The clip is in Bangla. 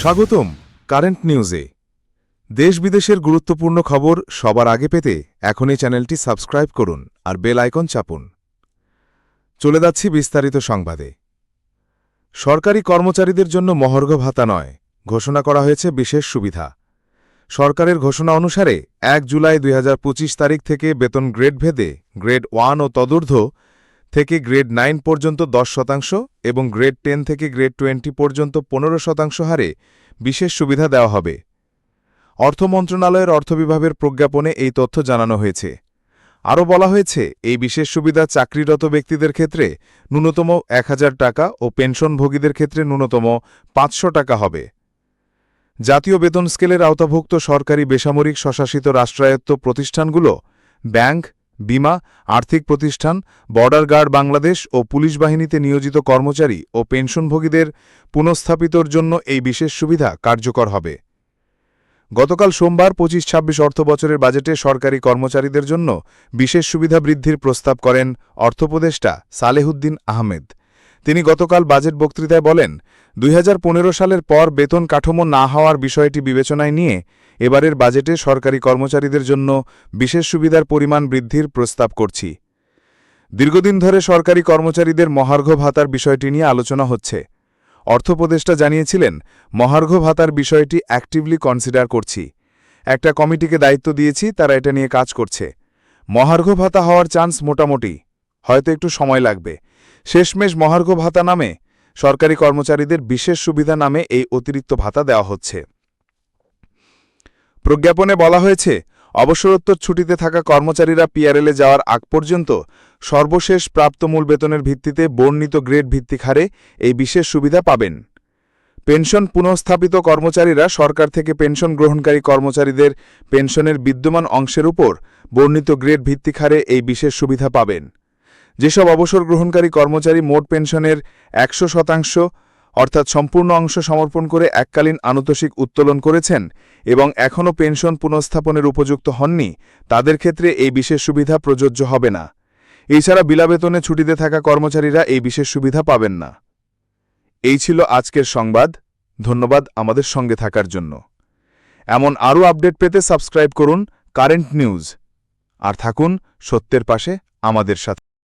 স্বাগতম কারেন্ট নিউজে। দেশ বিদেশের গুরুত্বপূর্ণ খবর সবার আগে পেতে এখনই চ্যানেলটি সাবস্ক্রাইব করুন আর বেল আইকন চাপুন। চলে যাচ্ছি বিস্তারিত সংবাদে। সরকারি কর্মচারীদের জন্য মহর্ঘ ভাতা নয়, ঘোষণা করা হয়েছে বিশেষ সুবিধা। সরকারের ঘোষণা অনুসারে এক জুলাই দুই হাজার পঁচিশ তারিখ থেকে বেতন গ্রেড ভেদে গ্রেড ওয়ান ও তদূর্ধ্ব থেকে গ্রেড নাইন পর্যন্ত দশ শতাংশ এবং গ্রেড টেন থেকে গ্রেড টোয়েন্টি পর্যন্ত পনেরো শতাংশ হারে বিশেষ সুবিধা দেওয়া হবে। অর্থ মন্ত্রণালয়ের অর্থবিভাগের প্রজ্ঞাপনে এই তথ্য জানানো হয়েছে। আরও বলা হয়েছে, এই বিশেষ সুবিধা চাকরিরত ব্যক্তিদের ক্ষেত্রে ন্যূনতম এক হাজার টাকা ও পেনশনভোগীদের ক্ষেত্রে ন্যূনতম পাঁচশো টাকা হবে। জাতীয় বেতন স্কেলের আওতাভুক্ত সরকারি বেসামরিক স্বশাসিত রাষ্ট্রায়ত্ত প্রতিষ্ঠানগুলো ব্যাংক বিমা, আর্থিক প্রতিষ্ঠান, বর্ডার গার্ড বাংলাদেশ ও পুলিশ বাহিনীতে নিয়োজিত কর্মচারী ও পেনশনভোগীদের পুনঃস্থাপিতর জন্য এই বিশেষ সুবিধা কার্যকর হবে। গতকাল সোমবার পঁচিশ ছাব্বিশ অর্থবছরের বাজেটে সরকারি কর্মচারীদের জন্য বিশেষ সুবিধা বৃদ্ধির প্রস্তাব করেন অর্থোপদেষ্টা সালেহুদ্দিন আহমেদ। তিনি গতকাল বাজেট বক্তৃতায় বলেন, দুই হাজার পনেরো সালের পর বেতন কাঠামো না হওয়ার বিষয়টি বিবেচনায় নিয়ে এবারের বাজেটে সরকারি কর্মচারীদের জন্য বিশেষ সুবিধার পরিমাণ বৃদ্ধির প্রস্তাব করছি। দীর্ঘদিন ধরে সরকারি কর্মচারীদের মহার্ঘ ভাতার বিষয়টি নিয়ে আলোচনা হচ্ছে। অর্থোপদেষ্টা জানিয়েছিলেন, মহার্ঘ ভাতার বিষয়টি অ্যাক্টিভলি কনসিডার করছি। একটা কমিটিকে দায়িত্ব দিয়েছি, তারা এটা নিয়ে কাজ করছে। মহার্ঘ ভাতা হওয়ার চান্স মোটামুটি। হয়তো একটু সময় লাগবে। শেষমেশ মহার্ঘ ভাতা নামে, সরকারি কর্মচারীদের বিশেষ সুবিধা নামে এই অতিরিক্ত ভাতা দেওয়া হচ্ছে। প্রজ্ঞাপনে বলা হয়েছে, অবসরোত্তর ছুটিতে থাকা কর্মচারীরা পিআরএলে যাওয়ার আগ পর্যন্ত সর্বশেষ প্রাপ্ত মূল বেতনের ভিত্তিতে বর্ণিত গ্রেড ভিত্তিক হারে এই বিশেষ সুবিধা পাবেন। পেনশন পুনঃস্থাপিত কর্মচারীরা সরকার থেকে পেনশন গ্রহণকারী কর্মচারীদের পেনশনের বিদ্যমান অংশের উপর বর্ণিত গ্রেড ভিত্তিক হারে এই বিশেষ সুবিধা পাবেন। যেসব অবসর গ্রহণকারী কর্মচারী মোট পেনশনের একশো শতাংশ, অর্থাৎ সম্পূর্ণ অংশ সমর্পণ করে এককালীন আনুতোষিক উত্তোলন করেছেন এবং এখনও পেনশন পুনঃস্থাপনের উপযুক্ত হননি, তাদের ক্ষেত্রে এই বিশেষ সুবিধা প্রযোজ্য হবে না। এছাড়া বিলাবেতনে ছুটিতে থাকা কর্মচারীরা এই বিশেষ সুবিধা পাবেন না। এই ছিল আজকের সংবাদ। ধন্যবাদ আমাদের সঙ্গে থাকার জন্য। এমন আরও আপডেট পেতে সাবস্ক্রাইব করুন কারেন্ট নিউজ। আর থাকুন সত্যের পাশে আমাদের সাথে।